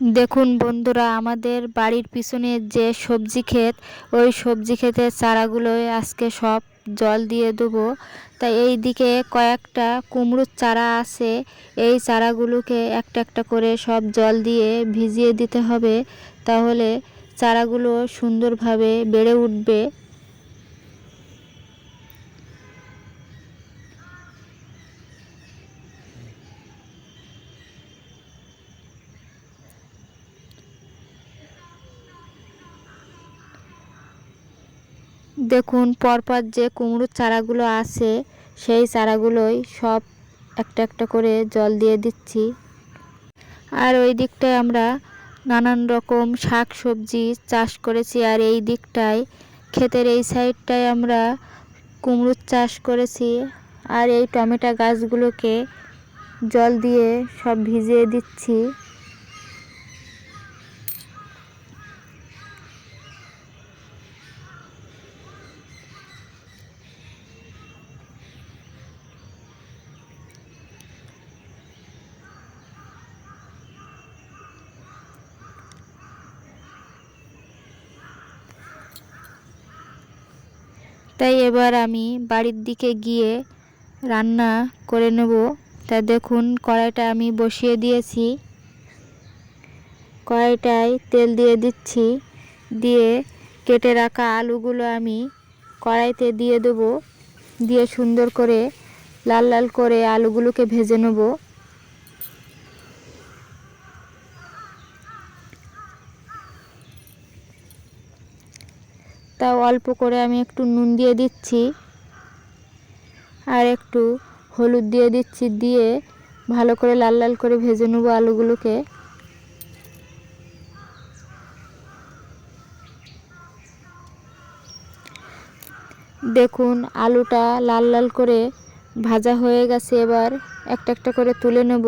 দেখুন বন্ধুরা, আমাদের বাড়ির পিছনে যে সবজি ক্ষেত, ওই সবজি ক্ষেতের চারাগুলোয় আজকে সব জল দিয়ে দেবো। তাই এই দিকে কয়েকটা কুমড়োর চারা আছে, এই চারাগুলোকে একটা একটা করে সব জল দিয়ে ভিজিয়ে দিতে হবে, তাহলে চারাগুলো সুন্দরভাবে বেড়ে উঠবে। দেখুন, পরপর যে কুমড়োর চারাগুলো আছে, সেই চারাগুলোই সব একটা একটা করে জল দিয়ে দিচ্ছি। আর ওই দিকটায় আমরা নানান রকম শাক সবজি চাষ করেছি, আর এই দিকটায়, ক্ষেতের এই সাইডটায় আমরা কুমড়োর চাষ করেছি, আর এই টমেটো গাছগুলোকে জল দিয়ে সব ভিজিয়ে দিচ্ছি। তাই এবার আমি বাড়ির দিকে গিয়ে রান্না করে নেব। তা দেখুন, কড়াইটা আমি বসিয়ে দিয়েছি। কড়াইটায় তেল দিয়ে দিচ্ছি। দিয়ে কেটে রাখা আলুগুলো আমি কড়াইতে দিয়ে দেব। দিয়ে সুন্দর করে লাল লাল করে আলুগুলোকে ভেজে নেব। তাও অল্প করে আমি একটু নুন দিয়ে দিচ্ছি। আর একটু হলুদ দিয়ে দিচ্ছি, দিয়ে ভালো করে লাল লাল করে ভেজে নেব আলুগুলোকে। দেখুন, আলুটা লাল লাল করে ভাজা হয়ে গেছে, এবার একটা একটা করে তুলে নেব।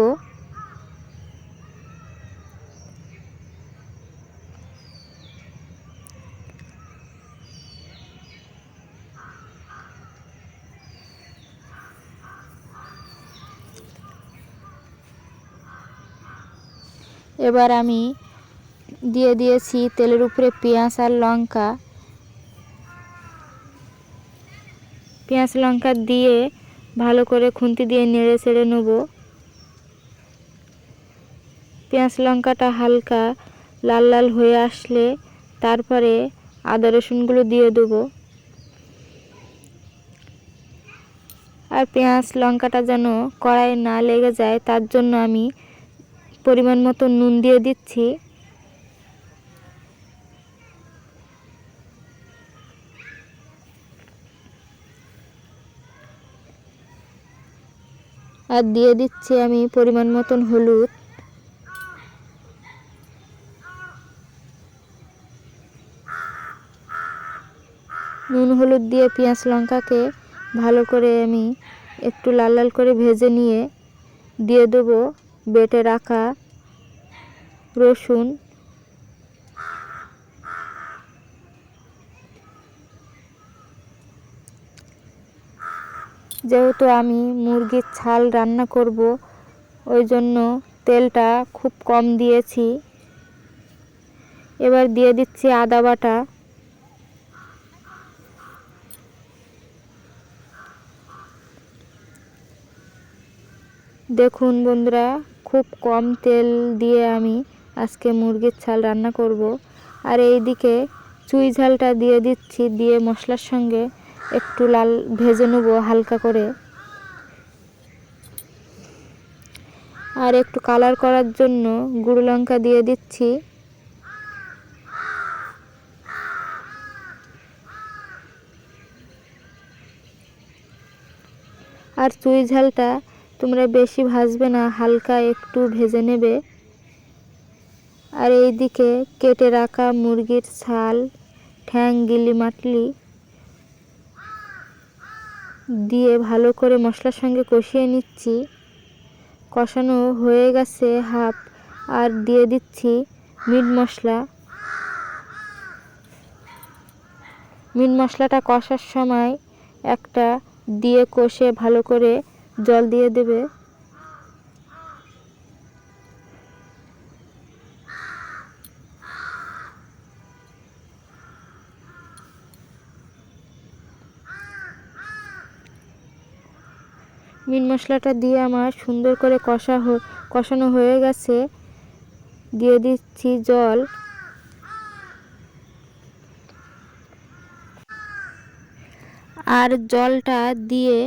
এবার আমি দিয়ে দিয়েছি তেলের উপরে পেঁয়াজ আর লঙ্কা। পেঁয়াজ, লঙ্কা দিয়ে ভালো করে খুন্তি দিয়ে নেড়ে ছেড়ে নেব। পেঁয়াজ, লঙ্কাটা হালকা লাল লাল হয়ে আসলে তারপরে আদা রসুনগুলো দিয়ে দেবো। আর পেঁয়াজ, লঙ্কাটা যেন কড়াইয়ে না লেগে যায়, তার জন্য আমি পরিমাণ মতো নুন দিয়ে দিচ্ছি। আর দিয়ে দিচ্ছি আমি পরিমাণ মতন হলুদ। নুন, হলুদ দিয়ে পেঁয়াজ, লঙ্কাকে ভালো করে আমি একটু লাল লাল করে ভেজে নিয়ে দিয়ে দেবো। বেটে রাখা রসুন। যেহেতু আমি মুরগির ছাল রান্না করব, ওই জন্য তেলটা খুব কম দিয়েছি। এবার দিয়ে দিচ্ছি আদা বাটা। দেখুন বন্ধুরা খুব কম তেল দিয়ে আমি আজকে মুরগির ছাল রান্না করব। আর এই দিকে চুই ঝালটা দিয়ে দিচ্ছি, দিয়ে মশলার সঙ্গে একটু লাল ভেজে নেব হালকা করে। আর একটু কালার করার জন্য গুঁড়ো লঙ্কা দিয়ে দিচ্ছি। আর চুই ঝালটা তোমরা বেশি ভাজবে না, হালকা একটু ভেজে নেবে। আর এই দিকে কেটে রাখা মুরগির ছাল, ঠ্যাং, গিলি মাটলি দিয়ে ভালো করে মশলার সঙ্গে কষিয়ে নিচ্ছি। কষানো হয়ে গেছে হাফ, আর দিয়ে দিচ্ছি মিট মশলা। মিট মশলাটা কষার সময় একটা দিয়ে কষে ভালো করে জল দিয়ে দেবে। মিট মশলাটা দিয়ে আমার সুন্দর করে কষা কষানো হয়ে গেছে। দিয়ে দিচ্ছি জল। আর জলটা দিয়ে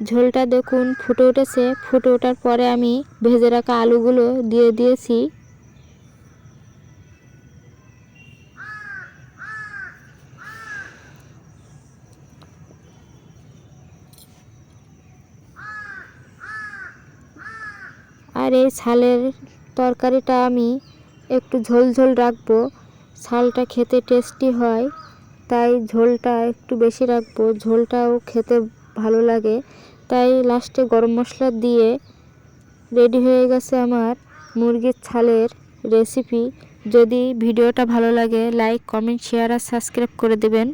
ঝোলটা দেখুন, ফুটে উঠেছে। ফুটে ওঠার পরে আমি ভেজে রাখা আলুগুলো দিয়ে দিয়েছি। আর এই ছালের তরকারিটা আমি একটু ঝোল ঝোল রাখব। ছালটা খেতে টেস্টি হয়, তাই ঝোলটা একটু বেশি রাখব। ঝোলটাও খেতে ভালো লাগে। তাই লাস্টে গরম মশলা দিয়ে রেডি হয়ে গেছে আমার মুরগির ছালের রেসিপি যদি ভিডিওটা ভালো লাগে লাইক কমেন্ট শেয়ার আর সাবস্ক্রাইব করে দেবেন।